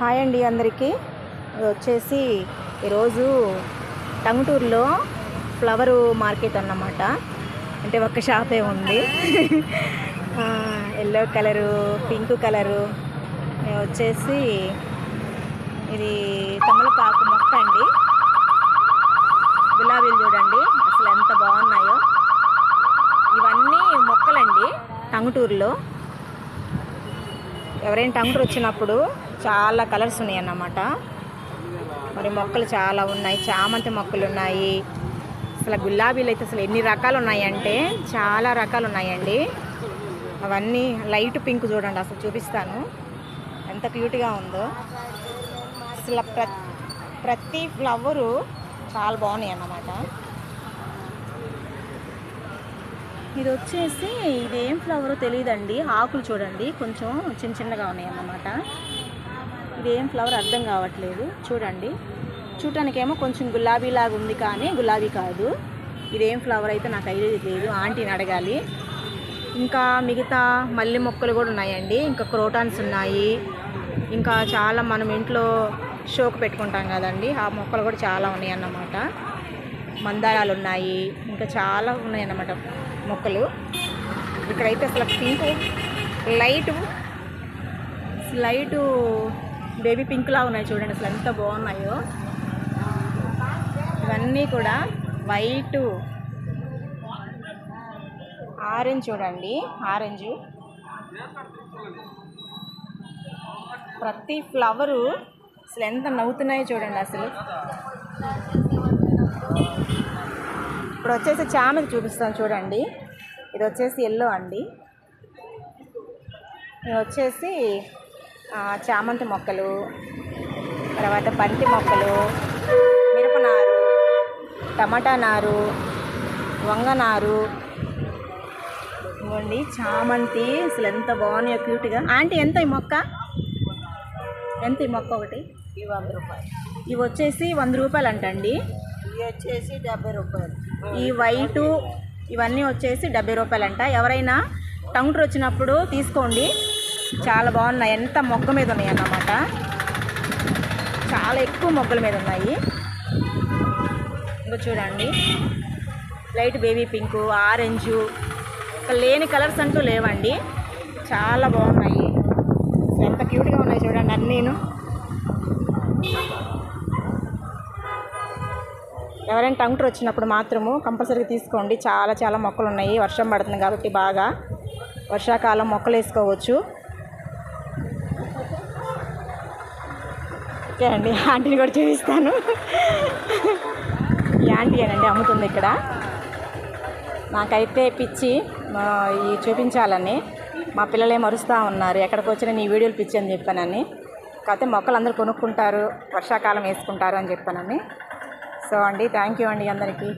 Hi అండి అందరికీ. వచ్చేసి ఈరోజు టంగుటూరులో ఫ్లవరు మార్కెట్ అన్నమాట. అంటే ఒక షాపే ఉంది. Yellow colour pink colour. వచ్చేసి ఇది తమలపాకు మొక్క అండి. గులాబీలు చూడండి అసలు ఎంత బాగున్నాయో. ఇవన్నీ మొక్కలండి టంగుటూరులో. ఎవరైనా టంగుటూరు వచ్చినప్పుడు చాలా కలర్స్ ఉన్నాయి అన్నమాట మరి మొక్కలు చాలా ఉన్నాయి. చామంతి మొక్కలు ఉన్నాయి. అసలు గులాబీలు అయితే అసలు ఎన్ని రకాలు ఉన్నాయంటే చాలా రకాలు ఉన్నాయండి. అవన్నీ లైట్ పింక్ చూడండి అసలు చూపిస్తాను. ఎంత క్యూట్గా ఉందో. అసలు ప్ర ప్రతి ఫ్లవరు చాలా బాగున్నాయి అన్నమాట. ఇది వచ్చేసి ఇదేం ఫ్లవర్ తెలియదండి. ఆకులు చూడండి కొంచెం చిన్న చిన్నగా ఉన్నాయి అన్నమాట ఇదేం ఫ్లవర్ అర్థం కావట్లేదు. చూడండి. చూడటానికేమో కొంచెం గులాబీలాగా ఉంది కానీ గులాబీ కాదు. ఇదేం ఫ్లవర్ అయితే నాకు ఐడియా లేదు. ఆంటీని అడగాలి. ఇంకా మిగతా మల్లె మొక్కలు కూడా ఉన్నాయండి. ఇంకా క్రోటాన్స్ ఉన్నాయి. ఇంకా చాలా మనం ఇంట్లో షోకు పెట్టుకుంటాం కదండి. ఆ మొక్కలు కూడా చాలా ఉన్నాయి అన్నమాట మందారాలు ఉన్నాయి. ఇంకా చాలా ఉన్నాయి అన్నమాట మొక్కలు. ఇక్కడైతే అసలు పింక్ లైటు లైటు బేబీ పింక్లా ఉన్నాయి చూడండి అసలు ఎంత బాగున్నాయో. ఇవన్నీ కూడా వైట్. ఆరెంజ్ చూడండి ఆరెంజ్. ప్రతి ఫ్లవరు అసలు ఎంత నవ్వుతున్నాయో చూడండి అసలు. ఇప్పుడు వచ్చేసి చామంతి చూపిస్తాను చూడండి. ఇది వచ్చేసి ఎల్లో అండి. ఇది వచ్చేసి చామంతి మొక్కలు తర్వాత బంతి మొక్కలు మిరప నారు టమాటా నారు వంగ నారు. ఇవ్వండి చామంతి అసలు ఎంత బాగున్నాయో క్యూట్గా ఆంటీ ఎంత ఈ మొక్క? ఎంత ఈ మొక్క ఒకటి? ఈ వంద రూపాయలు. ఇవి వచ్చేసి వంద రూపాయలు అంటండి ఇవి వచ్చేసి డెబ్బై రూపాయలు. ఈ వైటు ఇవన్నీ వచ్చేసి డెబ్బై రూపాయలు అంట ఎవరైనా టౌన్టర్ వచ్చినప్పుడు తీసుకోండి. చాలా బాగున్నాయి. ఎంత మొగ్గ మీద ఉన్నాయి అన్నమాట చాలా ఎక్కువ మొగ్గల మీద ఉన్నాయి. ఇంకా చూడండి. లైట్ బేబీ పింక్ ఆరెంజు ఇంకా లేని కలర్స్ అంటూ లేవండి. చాలా బాగున్నాయి. ఎంత క్యూట్గా ఉన్నాయి చూడండి అన్నీను. ఎవరైనా టంగుటర్ వచ్చినప్పుడు మాత్రము కంపల్సరీగా తీసుకోండి. చాలా చాలా మొక్కలు ఉన్నాయి. వర్షం పడుతుంది కాబట్టి బాగా. వర్షాకాలం మొక్కలు వేసుకోవచ్చు. ఓకే అండి ఆంటీని కూడా చూపిస్తాను. ఈ ఆంటీ అనండి అమ్ముతుంది ఇక్కడ. నాకైతే పిచ్చి మా ఈ చూపించాలని. మా పిల్లలే మరుస్తూ ఉన్నారు ఎక్కడికి వచ్చినా నీ వీడియోలు పిచ్చి అని చెప్పానని. కాకపోతే మొక్కలు అందరూ కొనుక్కుంటారు వర్షాకాలం వేసుకుంటారు అని చెప్పానని. సో అండి థ్యాంక్ యూ అండి అందరికీ.